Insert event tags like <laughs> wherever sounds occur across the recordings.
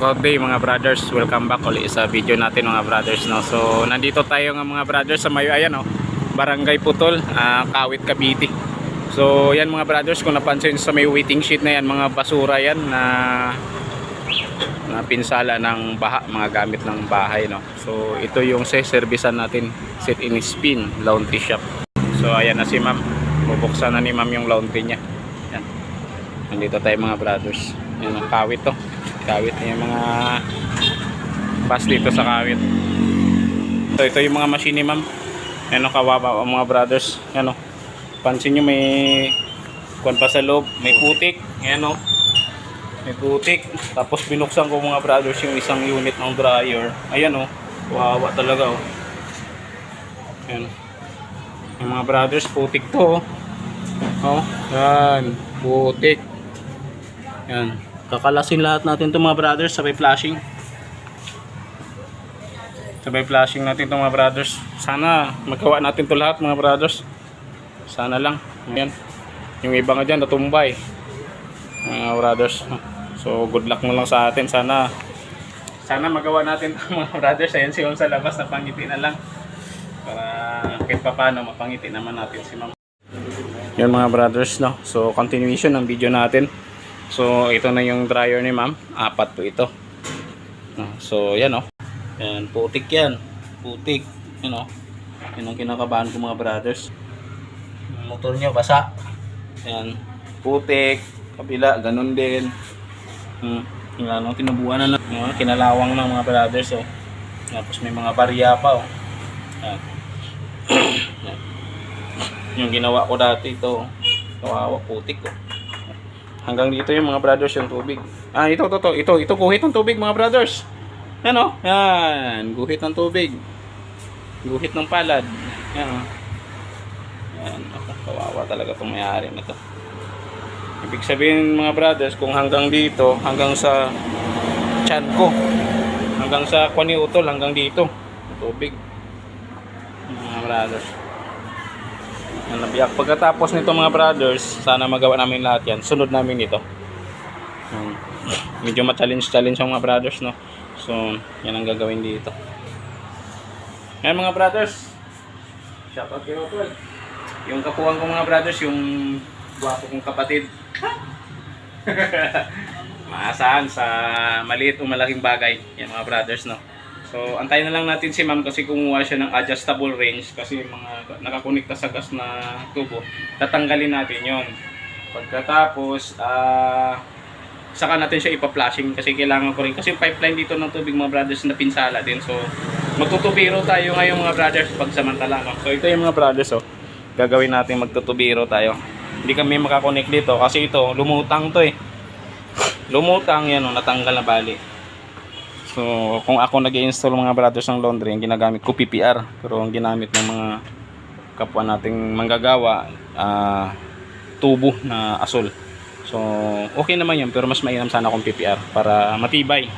Day mga brothers, welcome back ulit sa video natin mga brothers no. So nandito tayo nga mga brothers sa Mayo ayan no. Barangay Putol, ah, Kawit Cavite. So yan mga brothers kung napansin sa may waiting sheet na yan mga basura yan na na pinsala ng baha, mga gamit ng bahay no. So ito yung se-servisan natin, sit in spin laundry shop. So ayan na si ma'am. Bubuksan na ni ma'am yung laundry niya. Yan. Nandito tayo mga brothers. Yan ang kawit to. Kawit na yung mga pass dito sa kawit. So ito yung mga machine ma'am. Kawawa ang mga brothers. Yan o. Pansin nyo may kuwan pa sa loob. May putik. Yan o. May putik. Tapos binuksan ko mga brothers yung isang unit ng dryer. Ayan o. Kawawa talaga o. Yan. Yung mga brothers, putik to o. Oh, yan. Putik. Yan. Kakalasin lahat natin itong mga brothers sabay flashing. Sabay flashing natin itong mga brothers. Sana magawa natin to lahat mga brothers. Sana lang. Yan. Yung iba nga dyan natumbay. Mga brothers. So good luck mo lang sa atin. Sana sana magawa natin to mga brothers. Ayan si Ma'am sa labas na pangiti na lang. Para kahit pa paano mapangiti naman natin si Ma'am. Yan mga brothers no. So continuation ng video natin. So ito na yung dryer ni Ma'am. Apat po ito. Ah, So yan oh. Yan putik yan. Putik. Yan oh. Yan ang kinakabahan ko mga brothers. Yung motor niya basa. Yan. Putik. Kabila ganun din. Hmm. Yung ano, tinubuan na ng mga kinalawang ng mga brothers oh. Tapos may mga barya pa oh. Yan. <clears throat> Yan. Yung ginawa ko dati ito. Kawawa putik oh. Hanggang dito yung mga brothers yung tubig. Ah, ito, ito, ito, ito, ito, guhit ng tubig mga brothers. Yan o, yan, guhit ng tubig. Guhit ng palad. Yan o. Yan, ako, kawawa talaga itong may-ari na to. Ibig sabihin mga brothers, kung hanggang dito, hanggang sa chan ko, hanggang sa kwani utol, hanggang dito, tubig. Mga brothers. Yan, nabiyak. Pagkatapos nito mga brothers, sana magawa namin lahat yan. Sunod namin ito. Yan. <clears throat> Medyo ma-challenge-challenge ang mga brothers, no? So, yan ang gagawin dito. Yan mga brothers. Shoutout kay Otwell. Yung kapuhan ko mga brothers, yung gwapo kong kapatid. <laughs> Maasahan sa maliit o malaking bagay. Yan mga brothers, no? So, antayin na lang natin si ma'am kasi kumuha siya ng adjustable range kasi mga nakakonekta sa gas na tubo. Tatanggalin natin yon. Pagkatapos, ah saka natin siya ipa-flashing kasi kailangan ko rin. Kasi yung pipeline dito ng tubig mga brothers na pinsala din. So, magtutubiro tayo ngayon mga brothers pagsamantala. No? So, ito yung mga brothers, oh. Gagawin natin magtutubiro tayo. Hindi kami makakonect dito kasi ito, lumutang to eh. Lumutang yan, oh, natanggal na bali. So, kung ako nag install mga brothers ng laundry, ang ginagamit ko PPR. Pero ang ginamit ng mga kapwa nating manggagawa, ah, tubo na asol. So, okay naman yun, pero mas mainam sana kung PPR para matibay.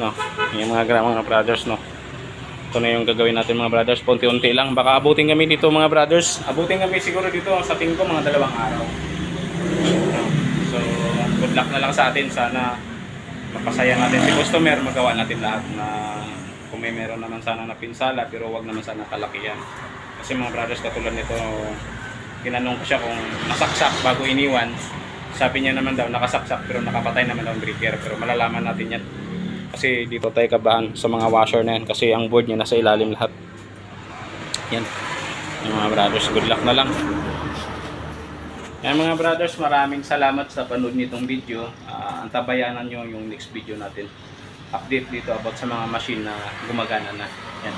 No, yung mga, mga brothers, no. Ito na yung gagawin natin mga brothers, punti-unti lang. Baka abutin kami dito mga brothers. Abutin kami siguro dito sa tingin ko mga dalawang araw. So, good luck na lang sa atin. Sana mapasaya natin si customer, magawa natin lahat na kung may meron naman sana na pinsala pero wag naman sana kalakihan. Kasi mga brothers katulad nito, tinanong ko siya kung nasaksak bago iniwan. Sabi niya naman daw nakasaksak pero nakapatay naman daw ang breaker pero malalaman natin yan. Kasi dito tayo kabahan sa mga washer na yan kasi ang board niya nasa ilalim lahat. Yan. Yung mga brothers, good luck na lang. Yan mga brothers, maraming salamat sa panood nitong video. Ah, antabayanan nyo yung next video natin. Update dito about sa mga machine na gumagana na. Yan.